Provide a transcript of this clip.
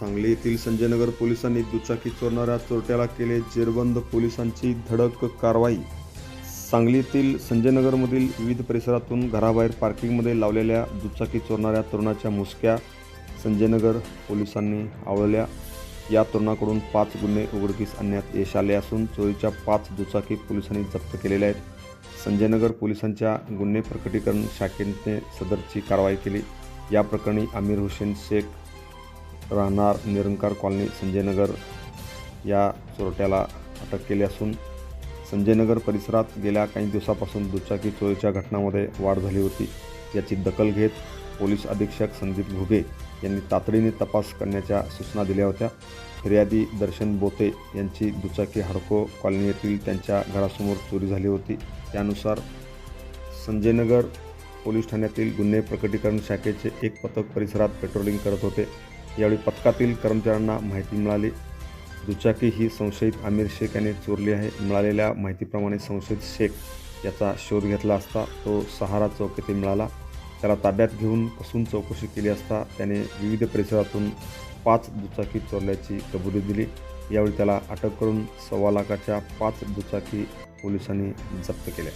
सांगली येथील संजयनगर पोलिसांनी दुचाकी चोरणाऱ्या चोरट्याला केले जेरबंद पोलिसांची धडक कारवाई. सांगली येथील संजयनगरमधील विविध परिसरातून घराबाहेर पार्किंगमध्ये लावलेल्या दुचाकी चोरणाऱ्या तरुणाच्या मुसक्या संजयनगर पोलिसांनी आवळल्या. या तरुणाकडून पाच गुन्हे उघडकीस आणण्यात यश आले असून चोरीच्या पाच दुचाकी पोलिसांनी जप्त केलेल्या आहेत. संजयनगर पोलिसांच्या गुन्हे प्रकटीकरण शाखेने सदरची कारवाई केली. या प्रकरणी आमिर हुसेन शेख राहणार निरंकार कॉलनी संजयनगर या चोरट्याला अटक केली असून संजयनगर परिसरात गेल्या काही दिवसापासून दुचाकी चोरीच्या घटनांमध्ये वाढ झाली होती. याची दखल घेत पोलीस अधीक्षक संदीप घुगे यांनी तातडीने तपास करण्याच्या सूचना दिल्या होत्या. फिर्यादी दर्शन बोते यांची दुचाकी हडको कॉलनी येथील त्यांच्या घरासमोर चोरी झाली होती. त्यानुसार संजयनगर पोलीस ठाण्यातील गुन्हे प्रकटीकरण शाखेचे एक पथक परिसरात पेट्रोलिंग करत होते. यावेळी पथकातील कर्मचाऱ्यांना माहिती मिळाली. दुचाकी ही संशयित आमिर शेख याने चोरली आहे. मिळालेल्या माहितीप्रमाणे संशयित शेख याचा शोध घेतला असता तो सहारा चौक येथे मिळाला. त्याला ताब्यात घेऊन कसून चौकशी केली असता त्याने विविध परिसरातून पाच दुचाकी चोरल्याची कबुली दिली. यावेळी त्याला अटक करून सव्वा लाखाच्या पाच दुचाकी पोलिसांनी जप्त केल्या.